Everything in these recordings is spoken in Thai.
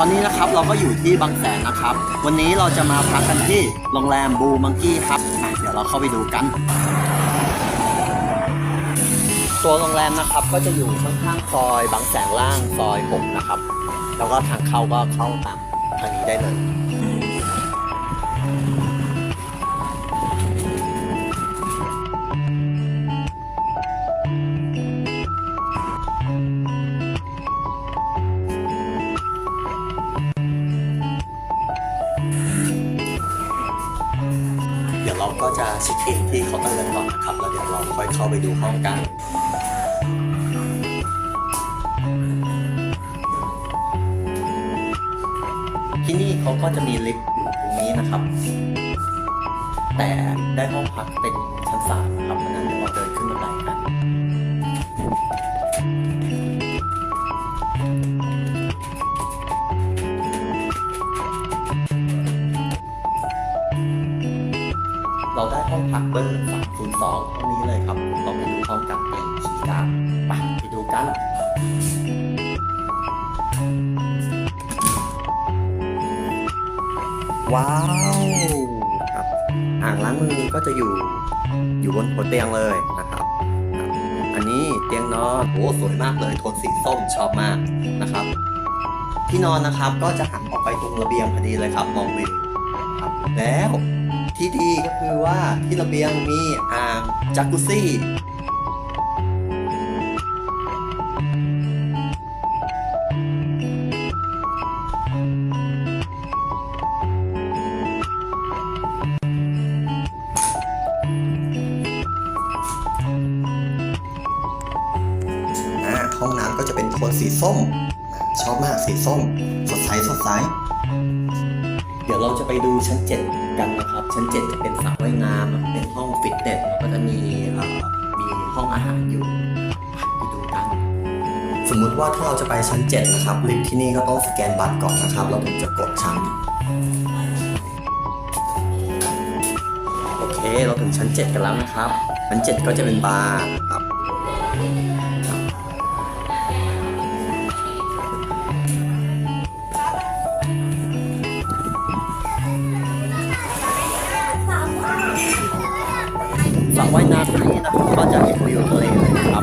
ตอนนี้นะครับเราก็อยู่ที่บางแสนนะครับ วันนี้เราจะมาพักกันที่โรงแรมบูมังกี้ครับเดี๋ยวเราเข้าไปดูกัน ตัวโรงแรมนะครับก็จะอยู่ข้างๆซอยบางแสนล่างซอยหกนะครับ แล้วก็ทางเข้าก็เข้าตามทางนี้ได้เลย จะเช็คอินที่เคาน์เตอร์กันก่อนนะครับแล้วเดี๋ยวเราค่อยเข้าไปดูห้องกันที่นี่เขาก็จะมีลิฟต์อยู่ตรงนี้นะครับ แต่ได้ห้องพักเป็นชั้นสามนะครับเพราะนั้นเดี๋ยวเราเดินขึ้นบันไดกัน เราได้ห้องพักเบอร์302ห้องนี้เลยครับ เราไปดูห้องกันในคีย์กาไปไปดูกันว้าวครับอ่างล้างมือก็จะอยู่อยู่บนหัวเตียงเลยนะครับ อันนี้เตียงนอนโอ้สวยมากเลยโทนสีส้มชอบมากนะครับ ที่นอนนะครับก็จะหันออกไปตรงระเบียงพอดีเลยครับ มองวิวครับแล้ว ที่ดีก็คือว่าที่ระเบียงมีอ่างจักกุซี่อ่าห้องน้ำก็จะเป็นโทนสีส้ม ชอบมากสีส้ม สดใสสดใส เดี๋ยวเราจะไปดูชั้น 7 กันนะครับ ชั้น 7 จะเป็นสระว่ายน้ำเป็นห้องฟิตเนสแล้วก็จะมีมีห้องอาหารอยู่ไปดูกัน สมมุติว่าถ้าเราจะไปชั้น 7 นะครับลิฟต์ที่นี่ก็ต้องสแกนบัตรก่อนนะครับเราถึงจะกดชั้นโอเคเราถึงชั้น 7 กันแล้วนะครับ ชั้น 7 ก็จะเป็นบาร์ครับ ว่ายน้ำที่นี่นะครับก็จะเห็นวิวทะเลเลยนะครับ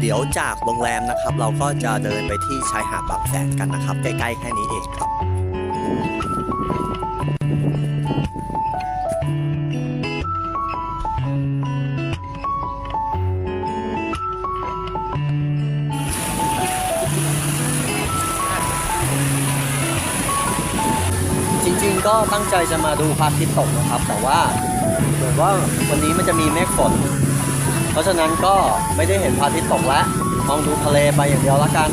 เดี๋ยวจากโรงแรมนะครับ เราก็จะเดินไปที่ชายหาดบางแสนกันนะครับ ใกล้ๆแค่นี้เองครับ ๆก็ตั้งใจจะมาดูพระอาทิตย์ตกนะครับ แต่ว่าเหมือนว่าวันนี้มันจะมีเมฆฝน เพราะฉะนั้นก็ไม่ได้เห็นพระอาทิตย์ตกแล้วมองดูทะเลไปอย่างเดียวละกัน